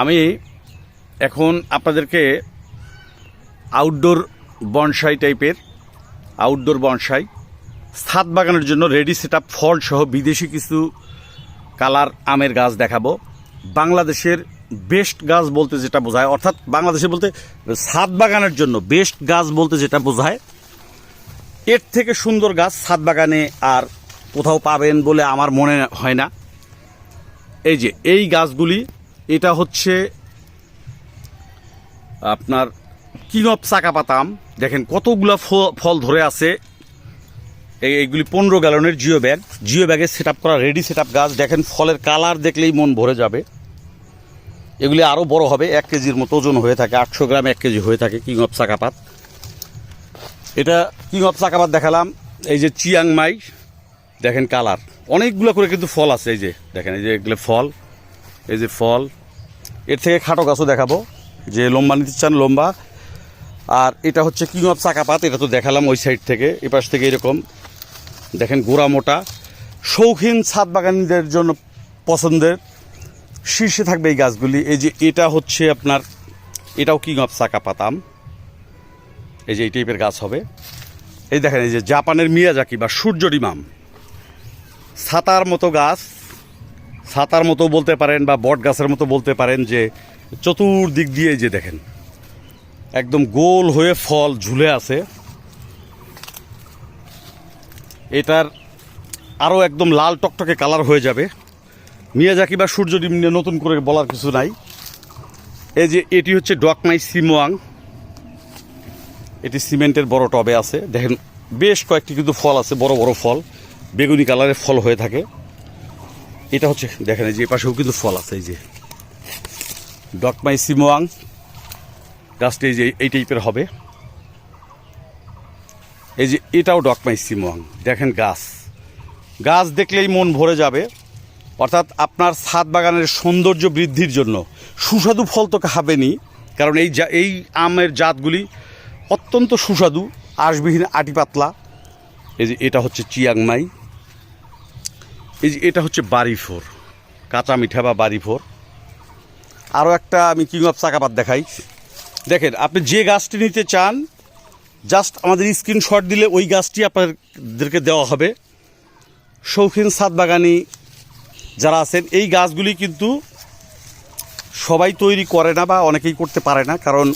আমি এখন আপনাদেরকে আউটডোর বনসাই টাইপের আউটডোর বনসাই ছাদ বাগানের জন্য রেডি সেট আপ ফল সহ বিদেশি কিছু কালার আমের গাছ দেখাবো। বাংলাদেশের বেস্ট গাছ বলতে যেটা বোঝায়, অর্থাৎ বাংলাদেশে বলতে ছাদ বাগানের জন্য বেস্ট গাছ বলতে যেটা বোঝায়, এর থেকে সুন্দর গাছ ছাদ বাগানে আর কোথাও পাবেন বলে আমার মনে হয় না। এই যে, এই গাছগুলি এটা হচ্ছে আপনার কিং অফ চাকা পাতাম। দেখেন কতগুলো ফল ধরে আছে। এই এইগুলি পনেরো গ্যালনের জিও ব্যাগ। জিও ব্যাগে সেট করা রেডি সেট গাছ। দেখেন ফলের কালার দেখলেই মন ভরে যাবে। এগুলি আরও বড় হবে, এক কেজির মতো ওজন হয়ে থাকে। আটশো গ্রাম এক কেজি হয়ে থাকে কিং অফ চাকাপাত এটা কিং অফ চাকাপাত দেখালাম। এই যে চিয়াংমাই দেখেন কালার অনেকগুলো করে কিন্তু ফল আছে, এই যে। দেখেন, এই যে এগুলো ফল। এই যে ফল। এর থেকে খাটো গাছও দেখাবো। যে লম্বা নিতে চান লম্বা। আর এটা হচ্ছে কিং অফ চাকাপাত, এটা তো দেখালাম ওই সাইড থেকে এ পাশ থেকে এরকম। দেখেন গোড়া মোটা। শৌখিন ছাদ বাগানীদের জন্য পছন্দের শীর্ষে থাকবে এই গাছগুলি। এই যে এটা হচ্ছে আপনার, এটাও কিং অফ চাকা পাতাম এই যে এই টাইপের গাছ হবে। এই দেখেন এই যে জাপানের মিয়াজাকি বা সূর্যডিম আম। ছাতার মতো গাছ। ছাতার মতো বলতে পারেন বা বট গাছের মতো বলতে পারেন যে চতুর্দিক দিয়ে যে দেখেন, একদম গোল হয়ে ফল ঝুলে আছে। এটার আরও একদম লাল টকটকে কালার হয়ে যাবে। মিয়াজাকি বা সূর্য ডিম নিয়ে নতুন করে বলার কিছু নাই। এই যে এটি হচ্ছে ডকমাই সিমোয়াং। এটি সিমেন্টের বড় টবে আছে। দেখেন, বেশ কয়েকটি কিন্তু ফল আছে, বড় বড় ফল। বেগুনি কালারের ফল হয়ে থাকে। এটা হচ্ছে, দেখেন যে পাশেও কিন্তু ফল আছে, এই যে। ডকমাই সিমোয়াং। গাছটি এই যে এই টাইপের হবে। এই যে এটাও ডকমাই সিমোয়াং। দেখেন গাছ। গাছ দেখলেই মন ভরে যাবে। অর্থাৎ আপনার ছাদ বাগানের সৌন্দর্য বৃদ্ধির জন্য। সুস্বাদু ফল তো খাবেনই। কারণ এই এই আমের জাতগুলি অত্যন্ত সুস্বাদু, আশবিহীন আটি পাতলা। এই যে এটা হচ্ছে চিয়াংমাই এই যে এটা হচ্ছে বাড়ি বাড়িফোর কাঁচা মিঠা বা বাড়িফোর আরও একটা আমি কিং অফ চাকাপাত দেখাই। দেখেন, আপনি যে গাছটি নিতে চান জাস্ট আমাদের স্ক্রিনশট দিলে ওই গাছটি আপনাদেরকে দেওয়া হবে। শৌখিন ছাদ বাগানি যারা আছেন, এই গাছগুলি কিন্তু সবাই তৈরি করে না বা অনেকেই করতে পারে না, কারণ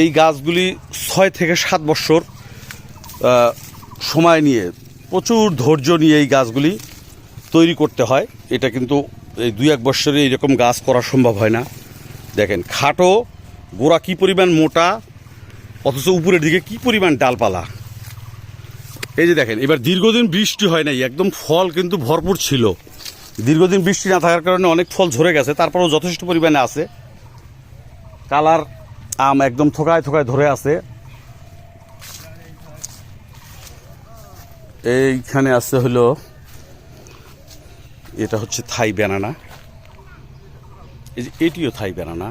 এই গাছগুলি ছয় থেকে সাত বছর সময় নিয়ে প্রচুর ধৈর্য নিয়ে এই গাছগুলি তৈরি করতে হয়, এটা কিন্তু এই দুই এক বছরে এইরকম গাছ করা সম্ভব হয় না। দেখেন, খাটো, গোড়া কী পরিমাণ মোটা, অথচ উপরের দিকে কি পরিমাণ ডালপালা। এই যে দেখেন, এবার দীর্ঘদিন বৃষ্টি হয় নাই, একদম ফল কিন্তু ভরপুর ছিল। দীর্ঘদিন বৃষ্টি না থাকার কারণে অনেক ফল ঝরে গেছে, তারপরেও যথেষ্ট পরিমাণে আছে। কালার আম একদম থোকায় থোকায় ধরে আছে। এইখানে আছে হলো এটা হচ্ছে থাই ব্যানানা। এই যে এটিও থাই ব্যানানা।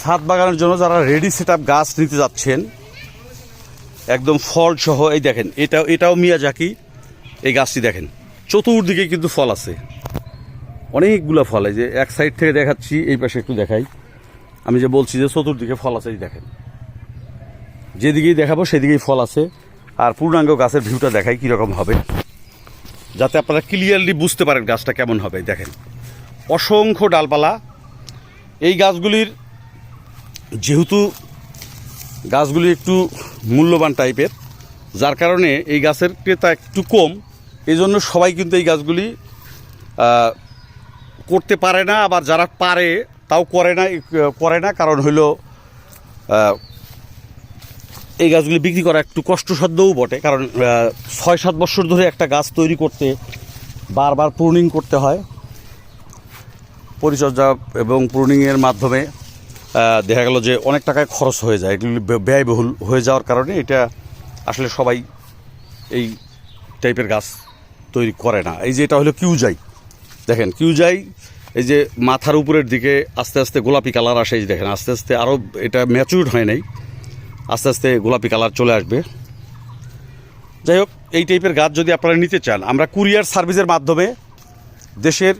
ছাদ বাগানের জন্য যারা রেডি সেট গাছ নিতে যাচ্ছেন, একদম ফল সহ, এই দেখেন এটাও এটাও মিয়া মিয়াজাকি এই গাছটি দেখেন, চতুর্দিকে কিন্তু ফল আছে। অনেকগুলো ফল, এই যে এক সাইড থেকে দেখাচ্ছি, এই পাশে একটু দেখাই। আমি যে বলছি যে চতুর্দিকে ফল আছে, এই দেখেন। যেদিকেই দেখাবো সেদিকেই ফল আছে। আর পূর্ণাঙ্গ গাছের ভিউটা দেখাই কীরকম হবে। যাতে আপনারা ক্লিয়ারলি বুঝতে পারেন গাছটা কেমন হবে দেখেন। অসংখ্য ডালপালা। এই গাছগুলির যেহেতু গাছগুলি একটু মূল্যবান টাইপের, যার কারণে এই গাছের ক্রেতা একটু কম এই জন্য সবাই কিন্তু এই গাছগুলি করতে পারে না, আবার যারা পারে তাও করে না করে না, কারণ হইল এই গাছগুলি বিক্রি করা একটু কষ্টসাধ্যও বটে, কারণ ছয় সাত বছর ধরে একটা গাছ তৈরি করতে বারবার প্রুনিং করতে হয়। পরিচর্যা এবং প্রুনিংয়ের মাধ্যমে দেখা গেল যে অনেক টাকায় খরচ হয়ে যায়, এগুলি ব্যয়বহুল হয়ে যাওয়ার কারণে এটা আসলে সবাই এই টাইপের গাছ তৈরি করে না। এই যে এটা হলো কিউজাই। দেখেন, কিউজাই, এই যে মাথার উপরের দিকে আস্তে আস্তে গোলাপি কালার আসে দেখেন, আস্তে আস্তে আরও এটা ম্যাচুরড হয় নাই। আস্তে আস্তে গোলাপি কালার চলে আসবে। যাই হোক, এই টাইপের গাছ যদি আপনারা নিতে চান, আমরা কুরিয়ার সার্ভিসের মাধ্যমে দেশের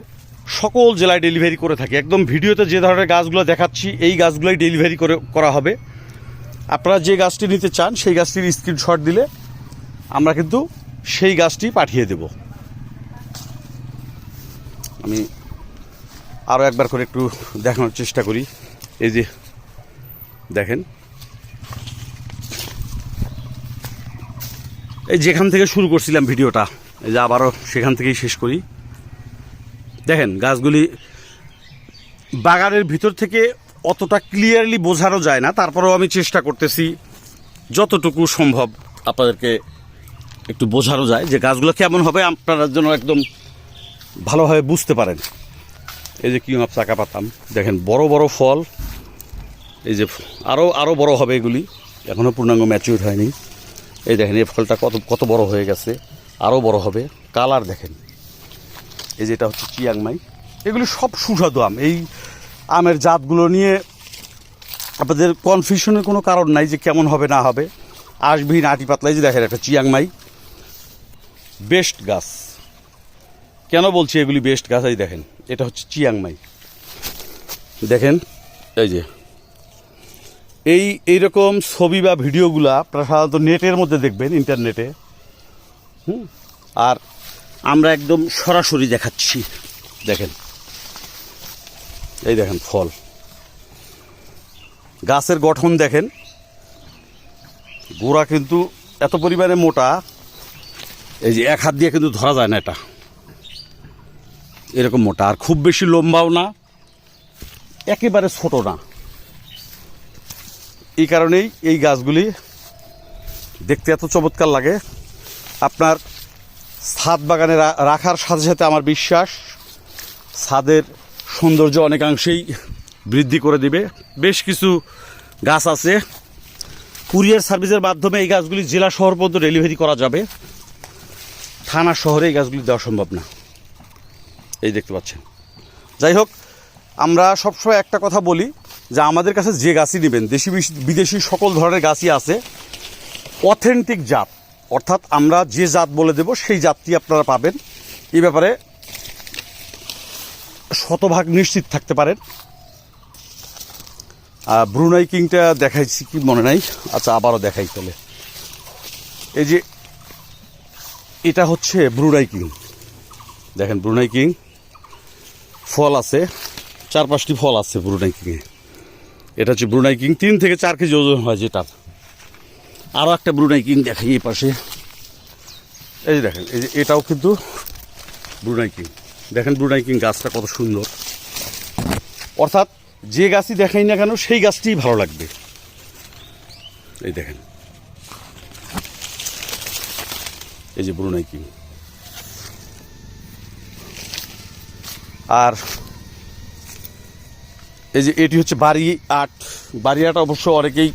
সকল জেলায় ডেলিভারি করে থাকি। একদম ভিডিওতে যে ধরনের গাছগুলো দেখাচ্ছি, এই গাছগুলোই ডেলিভারি করে, করা হবে। আপনারা যে গাছটি নিতে চান, সেই গাছটির স্ক্রিনশট দিলে আমরা কিন্তু সেই গাছটি পাঠিয়ে দেব। আমি আরও একবার করে একটু দেখানোর চেষ্টা করি। এই যে দেখেন যেখান থেকে শুরু করছিলাম ভিডিওটা, এই যে আবারও সেখান থেকেই শেষ করি। দেখেন, গাছগুলি বাগানের ভিতর থেকে অতটা ক্লিয়ারলি বোঝানো যায় না, তারপরেও আমি চেষ্টা করতেছি যতটুকু সম্ভব আপনাদেরকে একটু বোঝানো যায় যে গাছগুলো কেমন হবে, আপনারা যেন একদম ভালোভাবে বুঝতে পারেন। এই যে কিং অফ চাকা পাতাম, দেখেন, বড় বড় ফল, এই যে আরও আরও বড় হবে এগুলি। এখনও পূর্ণাঙ্গ ম্যাচিউর হয়নি। এই দেখেন, এই ফলটা কত কত বড় হয়ে গেছে আরও বড় হবে। কালার দেখেন, এই যেটা হচ্ছে চিয়াংমাই এগুলি সব সুস্বাদু আম। এই আমের জাতগুলো নিয়ে আপনাদের কনফিউশনের কোনো কারণ নাই যে কেমন হবে, না হবে। আসবি নাটি পাতলাই যে দেখেন একটা চিয়াংমাই বেস্ট গাছ। কেন বলছি এগুলি বেস্ট গাছ? এই দেখেন, এটা হচ্ছে চিয়াংমাই দেখেন, এই যে এই এইরকম ছবি বা ভিডিওগুলো আপনারা সাধারণত নেটের মধ্যে দেখবেন, ইন্টারনেটে। হুম? আর আমরা একদম সরাসরি দেখাচ্ছি। দেখেন। এই দেখেন ফল। গাছের গঠন দেখেন। গোড়া কিন্তু এত পরিমাণে মোটা, এই যে এক হাত দিয়ে কিন্তু ধরা যায় না এটা। এরকম মোটা। আর খুব বেশি লম্বাও না, একেবারে ছোট না। এই কারণেই এই গাছগুলি দেখতে এত চমৎকার লাগে। আপনার ছাদ বাগানে রাখার সাথে সাথে আমার বিশ্বাস, ছাদের সৌন্দর্য অনেকাংশেই বৃদ্ধি করে দিবে। বেশ কিছু গাছ আছে। কুরিয়ার সার্ভিসের মাধ্যমে এই গাছগুলি জেলা শহর পর্যন্ত ডেলিভারি করা যাবে। থানা শহরে এই গাছগুলি দেওয়া সম্ভব না। এই দেখতে পাচ্ছেন। যাই হোক, আমরা সবসময় একটা কথা বলি যে আমাদের কাছে যে গাছই নেবেন, দেশি বিদেশি সকল ধরনের গাছই আছে অথেন্টিক জাত। অর্থাৎ আমরা যে জাত বলে দেব, সেই জাতটি আপনারা পাবেন। এই ব্যাপারে শতভাগ নিশ্চিত থাকতে পারেন। আর ব্রুনাই কিংটা দেখাইছি কি মনে নাই? আচ্ছা আবারও দেখাই তাহলে। এই যে এটা হচ্ছে ব্রুনাই কিং। দেখেন, ব্রুনাই কিং ফল আছে চার পাঁচটি ফল আছে ব্রুনাই কিংয়ে। এটা হচ্ছে ব্রুনাই কিং তিন থেকে চার কেজি ওজন হয় যেটা। আরও একটা ব্রুনাই কিং দেখাই এই পাশে। এই যে দেখেন, এই যে এটাও কিন্তু ব্রুনাই কিং দেখেন ব্রুনাই কিং গাছটা কত সুন্দর। অর্থাৎ যে গাছই দেখাই না কেন, সেই গাছটিই ভালো লাগবে। এই দেখেন। এই যে ব্রুনাই কিং আর এই যে এটি হচ্ছে বাড়ি আট। বাড়ি আট অবশ্য অনেকেই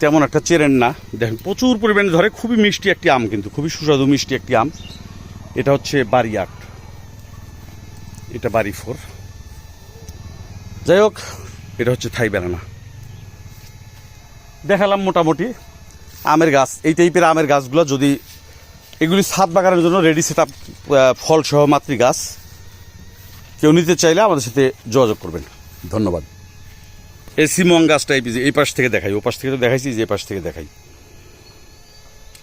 তেমন একটা চেরেন না। দেখেন, প্রচুর পরিমাণে ধরে, খুবই মিষ্টি একটি আম কিন্তু, খুবই সুস্বাদু মিষ্টি একটি আম। এটা হচ্ছে বাড়ি আট। এটা বাড়ি ফোর। যাই হোক, এটা হচ্ছে থাই বেলানা দেখালাম মোটামুটি আমের গাছ। এই টাইপের আমের গাছগুলো যদি এগুলি ছাদ বাগানের জন্য রেডি সেট আপ ফল সহ মাতৃ গাছ কেউ নিতে চাইলে আমাদের সাথে যোগাযোগ করবেন। ধন্যবাদ। এই সিমং গাছটা এই পাশ থেকে দেখাই, ও পাশ থেকে তো দেখাইছি, যে পাশ থেকে দেখাই।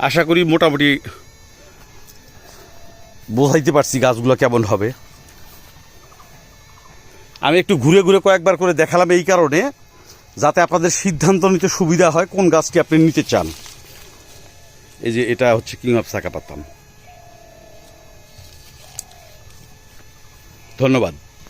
আশা করি মোটামুটি বোঝাইতে পারছি গাছগুলো কেমন হবে। আমি একটু ঘুরে ঘুরে কয়েকবার করে দেখালাম এই কারণে, যাতে আপনাদের সিদ্ধান্ত নিতে সুবিধা হয় কোন গাছটি আপনি নিতে চান। এই যে এটা হচ্ছে কিং অফ সাকা পাতাম ধন্যবাদ।